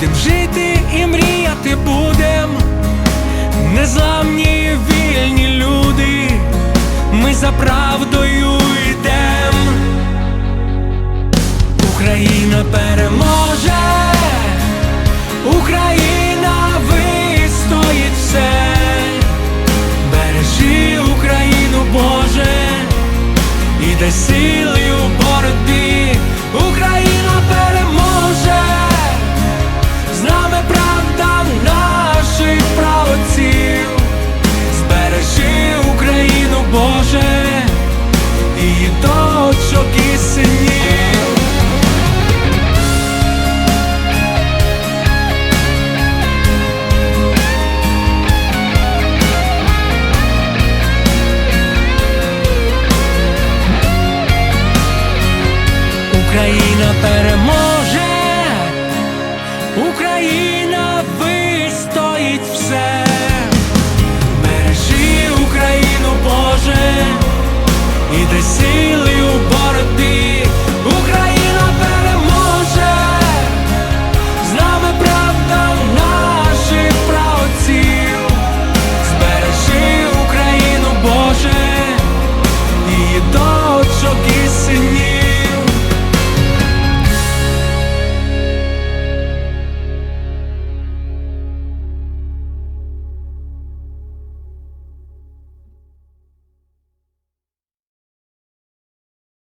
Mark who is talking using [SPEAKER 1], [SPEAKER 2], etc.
[SPEAKER 1] будем жити і мріяти будем, незламні вільні люди, ми за правдою йдем. Україна переможе, Україна переможе.